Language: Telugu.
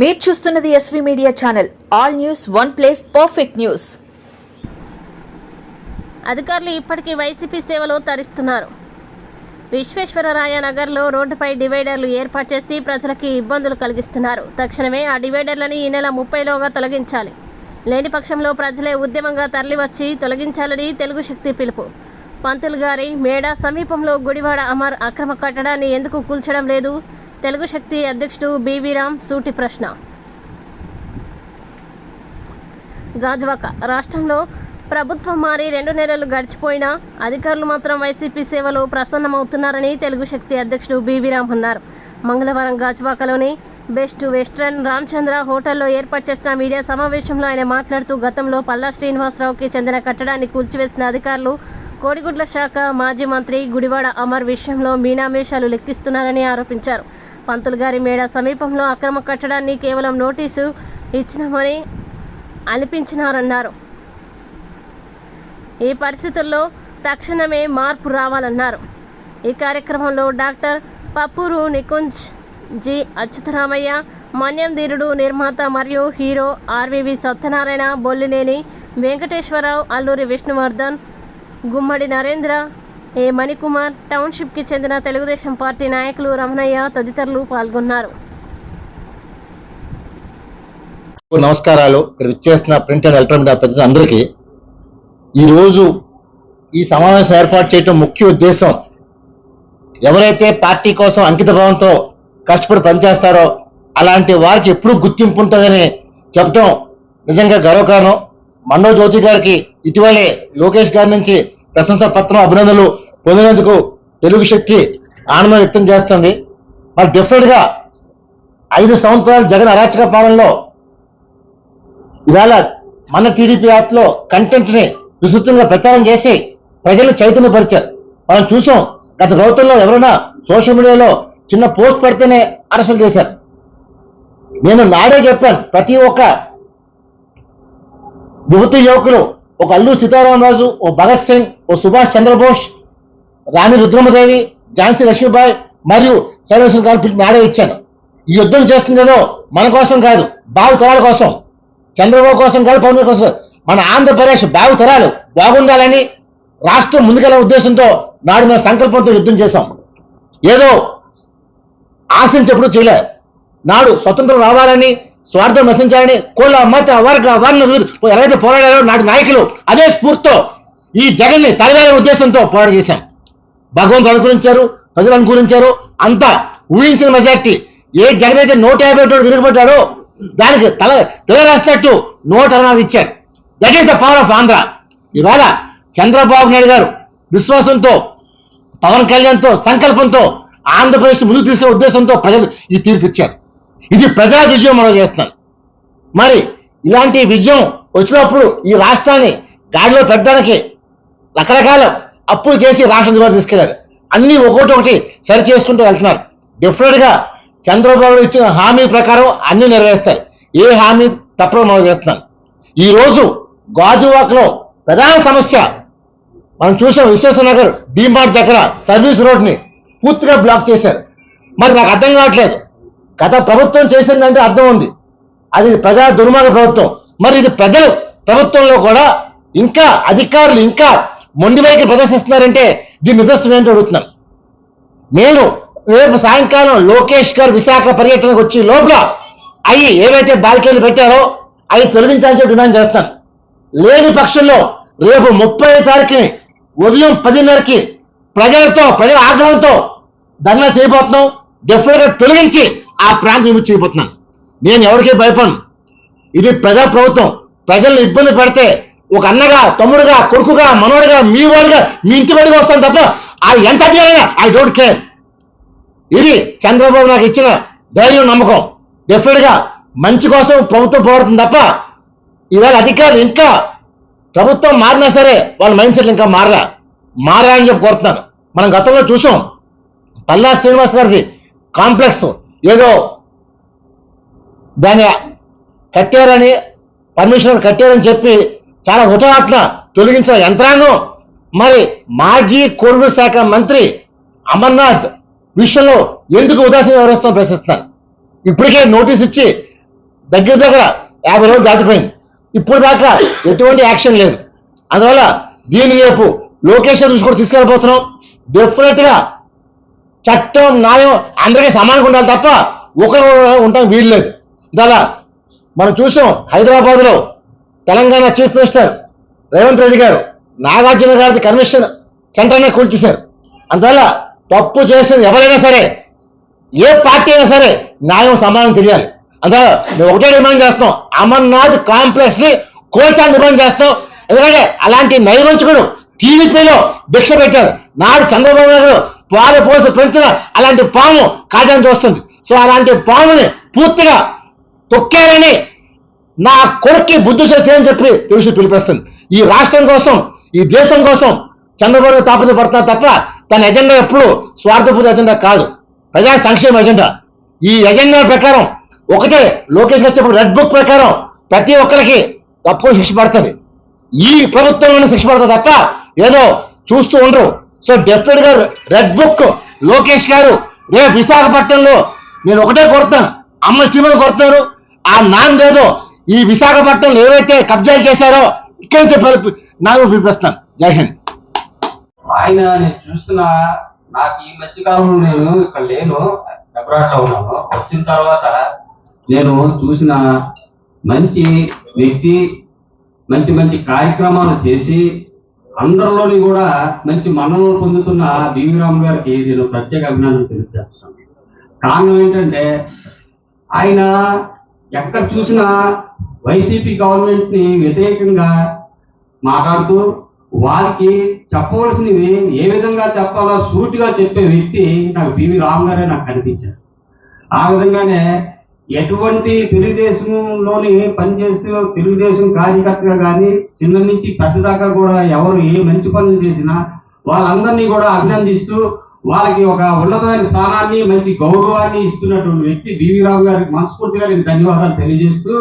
మీరు చూస్తున్నది SV media channel all news one place perfect news అధికారులు ఇప్పటికీ వైసీపీ సేవలు తరిస్తున్నారు. విశ్వేశ్వరరాయ నగర్లో రోడ్డుపై డివైడర్లు ఏర్పాటు చేసి ప్రజలకి ఇబ్బందులు కలిగిస్తున్నారు. తక్షణమే ఆ డివైడర్లని ఈ నెల ముప్పైలోగా తొలగించాలి. లేని పక్షంలో ప్రజలే ఉద్యమంగా తరలివచ్చి తొలగించాలని తెలుగు శక్తి పిలుపు. పంతులు గారి మేడ సమీపంలో గుడివాడ అమర్ అక్రమ కట్టడాన్ని ఎందుకు కూల్చడం లేదు? తెలుగు శక్తి అధ్యక్షుడు బీవీ రామ్ సూటి ప్రశ్న. గాజువాక. రాష్ట్రంలో ప్రభుత్వం మారి రెండు నెలలు గడిచిపోయినా అధికారులు మాత్రం వైసీపీ సేవలో ప్రసన్నమవుతున్నారని తెలుగు శక్తి అధ్యక్షుడు బీవీరామ్ అన్నారు. మంగళవారం గాజువాకలోని బెస్ట్ వెస్ట్రన్ రామచంద్ర హోటల్లో ఏర్పాటు చేసిన మీడియా సమావేశంలో ఆయన మాట్లాడుతూ గతంలో పల్లా శ్రీనివాసరావుకి చెందిన కట్టడాన్ని కూల్చివేసిన అధికారులు కోడిగుడ్ల శాఖ మాజీ మంత్రి గుడివాడ అమర్ విషయంలో మీనామేషాలు లెక్కిస్తున్నారని ఆరోపించారు. పంతులు గారి మేడ సమీపంలో అక్రమ కట్టడాన్ని కేవలం నోటీసు ఇచ్చినామని అనిపించినారన్నారు. ఈ పరిస్థితుల్లో తక్షణమే మార్పు రావాలన్నారు. ఈ కార్యక్రమంలో డాక్టర్ పప్పూరు నికుంజ్ జి. అచ్యుతరామయ్య మన్యం ధీరుడు నిర్మాత మరియు hero RVV Satyanarayana Bollineni Venkateswararao Alluri Vishnuvardhan Gummadi Narendra A Manikumar టౌన్షిప్కి చెందిన తెలుగుదేశం పార్టీ నాయకులు రమణయ్య తదితరులు పాల్గొన్నారు. నమస్కారాలు. ఇక్కడ విచ్చేసిన ప్రింట్ అండ్ ఎలక్ట్రానిక్ ప్రజలు అందరికీ. ఈరోజు ఈ సమావేశం ఏర్పాటు చేయడం ముఖ్య ఉద్దేశం ఎవరైతే పార్టీ కోసం అంకిత భావంతో కష్టపడి పనిచేస్తారో అలాంటి వారికి ఎప్పుడూ గుర్తింపు ఉంటుందని చెప్పడం నిజంగా గర్వకారణం. మండవ జ్యోతి గారికి ఇటీవలే లోకేష్ గారి నుంచి ప్రశంసా పత్రం అభినందనలు పొందినందుకు తెలుగు శక్తి ఆనందం వ్యక్తం చేస్తుంది. మరి డెఫినెట్గా ఐదు సంవత్సరాలు జగన్ అరాచక పాలనలో ఇవాళ మన టీడీపీ యాప్లో కంటెంట్ని విస్తృతంగా ప్రచారం చేసి ప్రజలు చైతన్యపరిచారు. మనం చూసాం గత ప్రభుత్వంలో ఎవరైనా సోషల్ మీడియాలో చిన్న పోస్ట్ పెడితేనే అరెస్టులు చేశారు. నేను నాడే చెప్పాను ప్రతి ఒక్క యువతి యువకులు ఒక అల్లు సీతారామరాజు ఓ భగత్ సింగ్ ఓ సుభాష్ చంద్రబోస్ రాణి రుద్రమదేవి ఝాన్సీ లక్ష్మీబాయి మరియు సర్వేశ్వర గారు పిలిపి నాడే ఇచ్చాను. ఈ యుద్ధం చేస్తుందేదో మన కోసం కాదు బావి తరాల కోసం. చంద్రబాబు కోసం కాదు పవన్ కోసం. మన ఆంధ్రప్రదేశ్ బాగు తరాలు బాగుండాలని రాష్ట్రం ముందుకెళ్ళే ఉద్దేశంతో నాడు మేము సంకల్పంతో యుద్ధం చేశాం. ఏదో ఆశించప్పుడు చేయలే. నాడు స్వతంత్రం రావాలని స్వార్థం నశించాలని కుల మత వర్గ వర్ణ ఎవరైతే పోరాడారో నాటి నాయకులు అదే స్ఫూర్తితో ఈ జగన్ని తలవేల ఉద్దేశంతో పోరాట చేశాం. భగవంతుడు అనుకరించారు ప్రజలు అనుకరించారు అంతా ఊహించిన మెజార్టీ. ఏ జగన్ అయితే నూట యాభై ఒకటి తిరగబడ్డాడో దానికి తల తిరగరాసినట్టు నూట అరవై ఇచ్చాడు. That is the power of Andhra ఇవాళ చంద్రబాబు నాయుడు గారు విశ్వాసంతో పవన్ కళ్యాణ్తో సంకల్పంతో ఆంధ్రప్రదేశ్ ముందుకు తీసుకునే ఉద్దేశంతో ప్రజలు ఈ తీర్పు ఇచ్చారు. ఇది ప్రజా విజయం మనం చేస్తాం మరి ఇలాంటి విజయం వచ్చినప్పుడు ఈ రాష్ట్రాన్ని గాడిలో పెట్టడానికి రకరకాల అప్పులు చేసి రాష్ట్రం ద్వారా తీసుకెళ్ళారు అన్ని ఒకటి ఒకటి సరి చేసుకుంటూ వెళ్తున్నారు. డిఫరెంట్గా చంద్రబాబు ఇచ్చిన హామీ ప్రకారం అన్ని నెరవేరుస్తారు ఏ హామీ తప్పడం మనం చేస్తున్నాం. ఈ రోజు ప్రధాన సమస్య మనం చూసాం విశ్వేశ్వరనగర్ డీమార్ట్ దగ్గర సర్వీస్ రోడ్ని పూర్తిగా బ్లాక్ చేశారు. మరి నాకు అర్థం కావట్లేదు. గత ప్రభుత్వం చేసిందంటే అర్థం ఉంది. అది ప్రజా దుర్మార్గ ప్రభుత్వం. మరి ఇది ప్రజలు ప్రభుత్వంలో కూడా ఇంకా అధికారులు ఇంకా మొండి వైఖరి ప్రదర్శిస్తున్నారంటే దీని నిదర్శనం ఏంటో అడుగుతున్నాను నేను రేపు సాయంకాలం లోకేష్ గారు విశాఖ పర్యటనకు వచ్చి లోపల అవి ఏవైతే బాలికలు పెట్టారో అవి తొలగించాల్సి డిమాండ్ చేస్తాను. లేని పక్షంలో రేపు ముప్పై తారీఖుని ఉదయం పదిన్నరకి ప్రజలతో ప్రజల ఆగ్రహంతో ధర్నా చేయబోతున్నాం. డెఫినెట్గా తొలగించి ఆ ప్రాంతం విముక్తి చేయబోతున్నాను నేను ఎవరికీ భయపడను. ఇది ప్రజా ప్రభుత్వం. ప్రజల్ని ఇబ్బంది పెడితే ఒక అన్నగా తమ్ముడుగా కొడుకుగా మనోడుగా మీ వాడుగా మీ ఇంటి వాడిగా వస్తాను తప్ప ఆ ఎంత అధికారైనా ఐ డోంట్ కేర్ ఇది చంద్రబాబు నాకు ఇచ్చిన ధైర్యం నమ్మకం. డెఫినెట్గా మంచి కోసం ప్రభుత్వం పోరాడుతుంది తప్ప ఇవాళ అధికారులు ఇంకా ప్రభుత్వం మారినా సరే వాళ్ళ మైండ్ సెట్ ఇంకా మారలా. మారా అని చెప్పి కోరుతున్నారు మనం గతంలో చూసాం. పల్లా శ్రీనివాస్ గారిది కాంప్లెక్స్ ఏదో దాన్ని కట్టారని పర్మిషన్ కట్టారని చెప్పి చాలా హుటాహట్న తొలగించిన యంత్రాంగం మరి మాజీ కొరుడు శాఖ మంత్రి అమర్నాథ్ విషయంలో ఎందుకు ఉదాసీన వ్యవహరిస్తాను ప్రశ్నిస్తాను ఇప్పటికే నోటీస్ ఇచ్చి దగ్గర దగ్గర యాభై రోజులు దాటిపోయింది. ఇప్పుడు దాకా ఎటువంటి యాక్షన్ లేదు. అందువల్ల దీని రేపు లోకేష్ దృష్టి కూడా తీసుకెళ్ళిపోతున్నాం డెఫినెట్గా చట్టం న్యాయం అందరికీ సమానంగా ఉండాలి తప్ప ఒకరు ఉండటం వీలు లేదు. మనం చూసాం హైదరాబాద్లో తెలంగాణ చీఫ్ మినిస్టర్ రేవంత్ రెడ్డి గారు నాగార్జున గారి కమిషన్ సెంటర్నే కూల్చేశారు. అందువల్ల తప్పు చేసేది ఎవరైనా సరే ఏ పార్టీ అయినా సరే న్యాయం సమానం తెలియాలి. అందువల్ల మేము ఒకటే డిమాండ్ చేస్తాం అమర్నాథ్ కాంప్లెక్స్ని కోల్చాలని డిమాండ్ చేస్తాం ఎందుకంటే అలాంటి నైవంచకుడు టీడీపీలో భిక్ష పెట్టారు నాడు చంద్రబాబు నాయుడు పాలు పోసి పెంచిన అలాంటి పాము కాదని వస్తుంది సో అలాంటి పాముని పూర్తిగా తొక్కారని నా కొడుక్కి బుద్ధి చేయాలని చెప్పి తెలుసు పిలిపిస్తుంది. ఈ రాష్ట్రం కోసం ఈ దేశం కోసం చంద్రబాబు తాపత్ర పడుతున్నారు తప్ప తన ఎజెండా ఎప్పుడు స్వార్థపూత ఎజెండా కాదు. ప్రజా సంక్షేమ ఎజెండా. ఈ ఎజెండా ప్రకారం ఒకటే లోకేష్ వచ్చేప్పుడు రెడ్ బుక్ ప్రకారం ప్రతి ఒక్కరికి తక్కువ శిక్ష పడుతుంది. ఈ ప్రభుత్వంలోనే శిక్ష పడుతుంది తప్ప ఏదో చూస్తూ ఉండరు. సో డెఫినెట్గా రెడ్ బుక్ లోకేష్ గారు రేపు విశాఖపట్నంలో నేను ఒకటే కొడతాను అమ్మ సినిమాలు కొడతారు ఆ నాందేదో ఈ విశాఖపట్నంలో ఏవైతే కబ్జాలు చేశారో ఇక్కడి నుంచి నాకు పిలిపిస్తాను జై హింద్. ఆయన నేను చూస్తున్నా నాకు ఈ మధ్య కాలంలో నేను ఇక్కడ లేను అబ్రాడ్లో ఉన్నాను. వచ్చిన తర్వాత నేను చూసిన మంచి వ్యక్తి మంచి మంచి కార్యక్రమాలు చేసి అందరిలోని కూడా మంచి మన్ననలు పొందుతున్న బివి రామ్ గారికి నేను ప్రత్యేక అభినందన తెలియజేస్తున్నాను. కారణం ఏంటంటే ఆయన ఎక్కడ చూసినా వైసీపీ గవర్నమెంట్ని వ్యతిరేకంగా మాట్లాడుతూ వారికి చెప్పవలసినవి ఏ విధంగా చెప్పాలో సూటిగా చెప్పే వ్యక్తి నాకు పివి రామ్ గారే నాకు కనిపించారు. ఆ విధంగానే ఎటువంటి తెలుగుదేశంలోని పనిచేస్తూ తెలుగుదేశం కార్యకర్తగా కానీ చిన్న నుంచి పెద్దదాకా కూడా ఎవరు ఏ మంచి పనులు చేసినా వాళ్ళందరినీ కూడా అభినందిస్తూ వాళ్ళకి ఒక ఉన్నతమైన స్థానాన్ని మంచి గౌరవాన్ని ఇస్తున్నటువంటి వ్యక్తి బివి రావు గారికి మనస్ఫూర్తిగా నేను ధన్యవాదాలు తెలియజేస్తూ